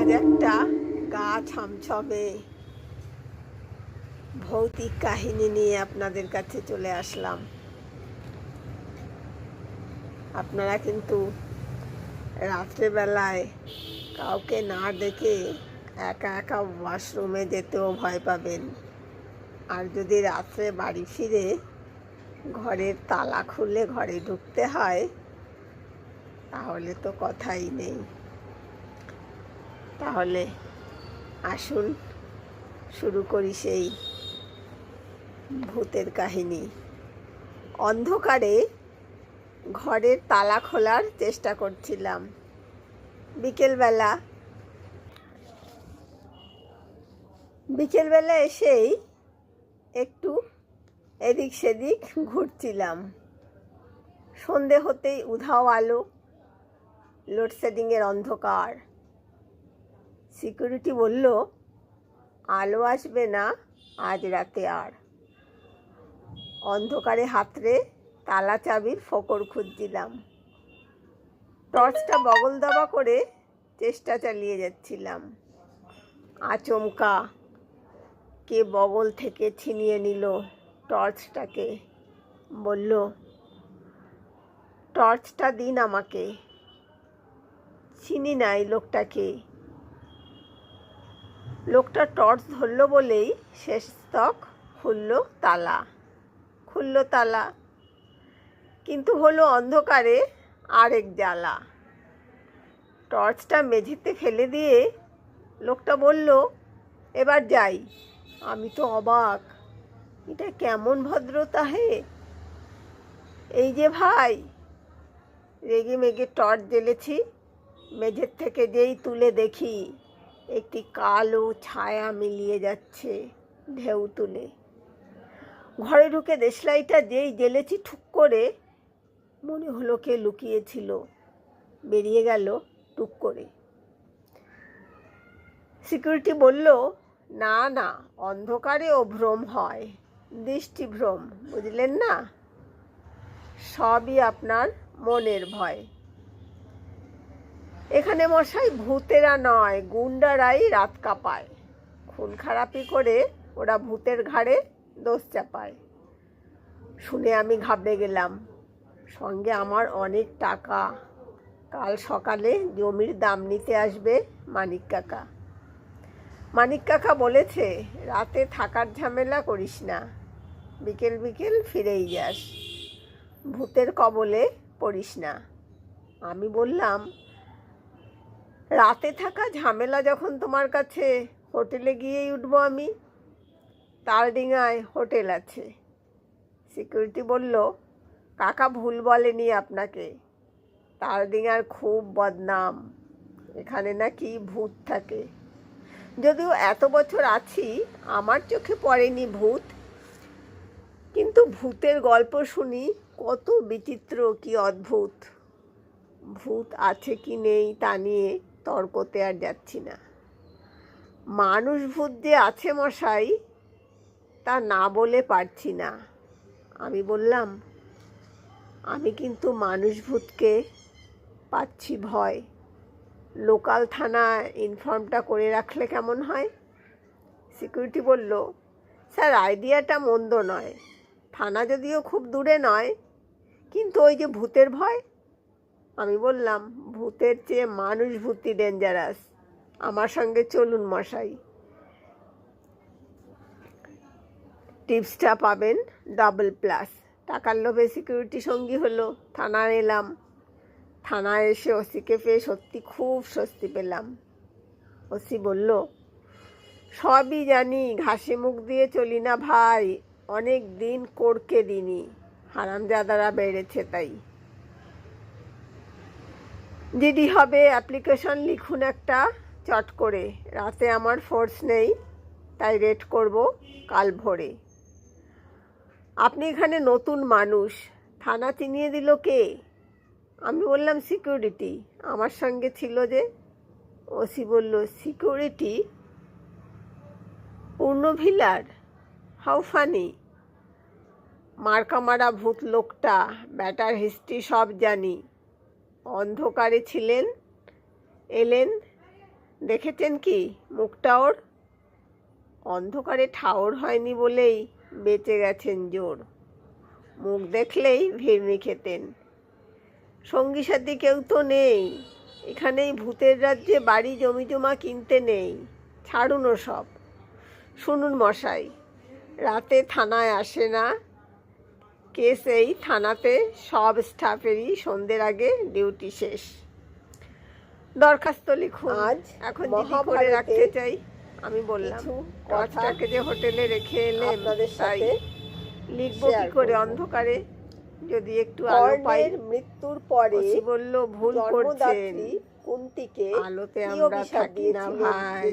আজ একটা গা ছমছমে ভৌতিক কাহিনী নিয়ে আপনাদের কাছে চলে আসলাম। আপনারা কিন্তু রাত্রেবেলায় কাউকে না দেখে একা একা ওয়াশরুমে যেতেও ভয় পাবেন। আর যদি রাত্রে বাড়ি ফিরে ঘরের তালা খুলে ঘরে ঢুকতে হয়, তাহলে তো কথাই নেই। তাহলে আসুন, শুরু করি সেই ভূতের কাহিনী। অন্ধকারে ঘরের তালা খোলার চেষ্টা করছিলাম। বিকেলবেলা বিকেলবেলা এসেই একটু এদিক সেদিক ঘুরছিলাম। সন্ধে হতেই উধাও আলো, লোডশেডিংয়ের অন্ধকার। সিকিউরিটি বলল, আলো আসবে না আজ রাতে আর। অন্ধকারে হাতরে তালা চাবির ফোকর খুঁজছিলাম। টর্চটা বগল দাবা করে চেষ্টা চালিয়ে যাচ্ছিলাম। আচমকা কে বগল থেকে ছিনিয়ে নিল টর্চটাকে। বলল, টর্চটা দিন আমাকে। চিনি নাই লোকটাকে। লোকটা টর্চ ধরলো বলেই শেষ স্তক খুলল তালা খুলল তালা, কিন্তু হলো অন্ধকারে আরেক জ্বালা। টর্চটা মেঝেতে ফেলে দিয়ে লোকটা বলল, এবার যাই, আমি তো অবাক, এটা কেমন ভদ্রতা হে? এই যে ভাই, রেগে মেগে টর্চ জ্বেলেছি, মেঝের থেকে যেই তুলে দেখি। একটি কালো ছায়া মিলিয়ে যাচ্ছে ঢেউ তুলে। ঘরে ঢুকে দেশলাইটা যেই জ্বেলেছি ঠুক করে মনে হলো কে লুকিয়েছিল। বেরিয়ে গেল টুক করে। সিকিউরিটি বলল, না না, অন্ধকারে ও ভ্রম হয় দৃষ্টিভ্রম বুঝলেন না? সবই আপনার মনের ভয়। এখানে মশাই ভূতেরা নয়, গুন্ডারাই রাত কাঁপায়। খুন খারাপি করে ওরা ভূতের ঘাড়ে দোষ চাপায়। শুনে আমি ঘাবড়ে গেলাম। সঙ্গে আমার অনেক টাকা। কাল সকালে জমির দাম নিতে আসবে মানিক কাকা। মানিক কাকা বলেছে, রাতে থাকার ঝামেলা করিস না। বিকেল বিকেল ফিরেই যাস। ভূতের কবলে পড়িস না। আমি বললাম রাতে থাকা ঝামেলা যখন তোমার কাছে, হোটেলে গিয়েই উঠবো আমি। তালডিঙায় হোটেল আছে। সিকিউরিটি বলল, কাকা ভুল বলেনি আপনাকে। তালডিঙার খুব বদনাম। এখানে নাকি ভূত থাকে। যদিও এত বছর আছি, আমার চোখে পড়েনি ভূত। কিন্তু ভূতের গল্প শুনি, কত বিচিত্র কি অদ্ভুত। ভূত আছে কি নেই তা নিয়ে তর্কতে আর যাচ্ছি না। মানুষ ভূত যে আছে মশাই, তা না বলে পারছি না। আমি বললাম, আমি কিন্তু মানুষ ভূতকে পাচ্ছি ভয়। লোকাল থানা ইনফর্মটা করে রাখলে কেমন হয়? সিকিউরিটি বলল, স্যার, আইডিয়াটা মন্দ নয়। থানা যদিও খুব দূরে নয়, কিন্তু ওই যে ভূতের ভয় আমি বললাম, ভূতের চেয়ে মানুষ ভূতি ডেঞ্জারাস আমার সঙ্গে চলুন মশাই। টিপসটা পাবেন ডাবল প্লাস টাকার লোভে সিকিউরিটি সঙ্গী হলো, থানায় এলাম। থানায় এসে ওসিকে পেয়ে সত্যি খুব স্বস্তি পেলাম। ওসি বলল, সবই জানি, ঘাসে মুখ দিয়ে চলি না ভাই। অনেক দিন করকে দিনি হারামজাদারা বেড়েছে তাই। দিদি হবে অ্যাপ্লিকেশন লিখুন একটা, চট করে। রাতে আমার ফোর্স নেই, তাই রেট করব কাল ভোরে। আপনি এখানে নতুন মানুষ, থানা চিনিয়ে দিল কে? আমি বললাম সিকিউরিটি আমার সঙ্গে ছিল যে, ওসি বলল সিকিউরিটি পূর্ণ ভিলার? হাউ ফানি মার্কা মারা ভূত লোকটা, ব্যাটার হিস্ট্রি সব জানি। অন্ধকারে ছিলেন, এলেন, দেখেছেন কি মুখটা ওর? অন্ধকারে ঠাওর হয়নি বলেই বেঁচে গেছেন জোর। মুখ দেখলেই ভিড়মি খেতেন। সঙ্গী সাথী কেউ তো নেই, এখানেই ভূতের রাজ্যে বাড়ি জমি জমা কিনতে নেই, ছাড়ুন সব শুনুন মশাই, রাতে থানায় আসে না? কেস এই থানাতে সব স্টাফেরই সন্ধ্যের আগে ডিউটি শেষ। দরখাস্ত লিখুন। আজ এখন যদি করে রাখতে চাই আমি বললাম। কাজটাকে যে হোটেলে রেখে এলেন আপনাদের সাথে লিখব কি করে অন্ধকারে? যদি একটু আলো পাই। মৃত্যুর পরে বলল ভুল করছেন। কুন্তিকে আলোতে আমরা থাকি না ভাই।